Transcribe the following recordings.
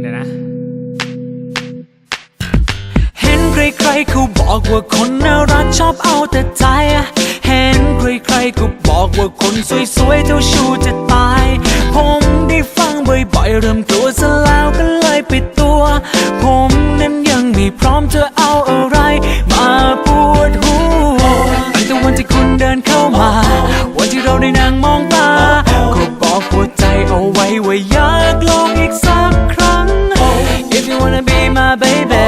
เดี๋นะ เห็ใครๆเขาบอกว่าคนน่ารักชอบเอาแต่ใจ เห็นใครๆก็บอกว่าคนสวยๆเท่าชูจะตาย ผมได้ฟังบ่อยๆเริ่มตัวซะแล้วก็เลยปิดตัว ผมนั้นยังไม่พร้อมเธอ my baby.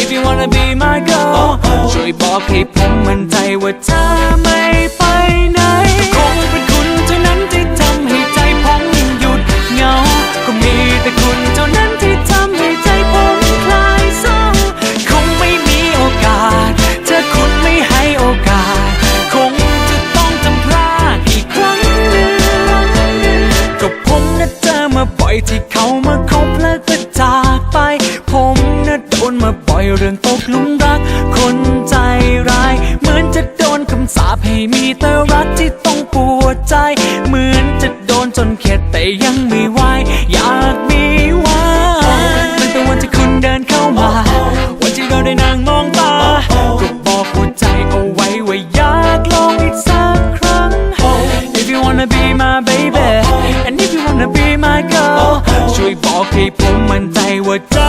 If you wanna be my girl uh-huh. ช่วยบอกให้ผมมั่นใจว่าเธอไม่ อนตกลุมรัก คนใจร้าย เหมือนจะโดนคำสาปให้มีแต่รักที่ต้องปวดใจ เหมือนจะโดนจนเข็ดแต่ยังไม่ไหวอยากมีวันเป็นวันที่คุณเดินเข้ามา วันที่เราได้นั่งมองตาก็บอกหัวใจเอาไว้ว่าอยากลองอีกสักครั้ง If you wanna be my baby and if you wanna be my girl ช่วยบอกให้ผมมั่นใจว่าจะ